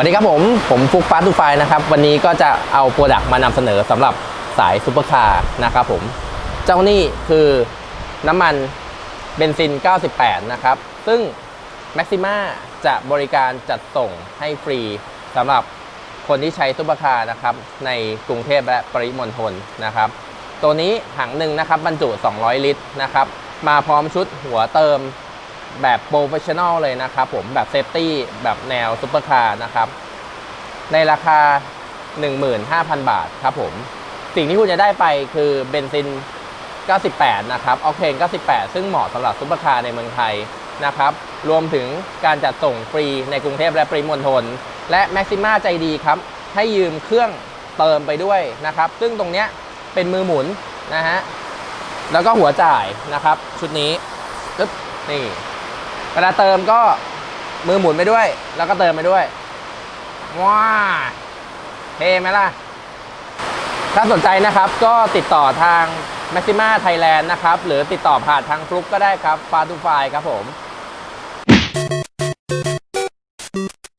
วันนี้ครับผม ผมฟุกฟ้าทูไฟนะครับ วันนี้ก็จะเอาโปรดักต์มานำเสนอสำหรับสายซูเปอร์คาร์นะครับผม เจ้านี่คือน้ำมันเบนซิน 98 นะครับ ซึ่ง Maxima จะบริการจัดส่งให้ฟรีสำหรับคนที่ใช้ซุปเปอร์คาร์นะครับ ในกรุงเทพและปริมณฑลนะครับ ตัวนี้ถังหนึ่งนะครับบรรจุ 200 ลิตรนะครับ มาพร้อมชุดหัวเติม แบบโปรเฟชชั่นอลเลยนะครับผมแบบเซฟตี้แบบแนวซุปเปอร์คาร์นะครับในราคา 15,000 บาทครับผม สิ่งที่คุณจะได้ไปคือเบนซิน 98 นะครับออกเทน98 ซึ่งเหมาะสำหรับซุปเปอร์คาร์ในเมืองไทยนะครับ รวมถึงการจัดส่งฟรีในกรุงเทพและปริมณฑลและแม็กซิม่าใจดีครับ ให้ยืมเครื่องเติมไปด้วยนะครับ ซึ่งตรงเนี้ยเป็นมือหมุนนะฮะ แล้วก็หัวจ่ายนะครับ ชุดนี้ปึ๊บนี่ วลาเติมก็มือหมุนไปด้วย แล้วก็เติมไปด้วย ว้าเท่ไหมล่ะ ถ้าสนใจนะครับก็ติดต่อทาง Maxima Thailand นะครับ หรือติดต่อผ่านทางฟลุกก็ได้ครับฟาตูไฟครับผม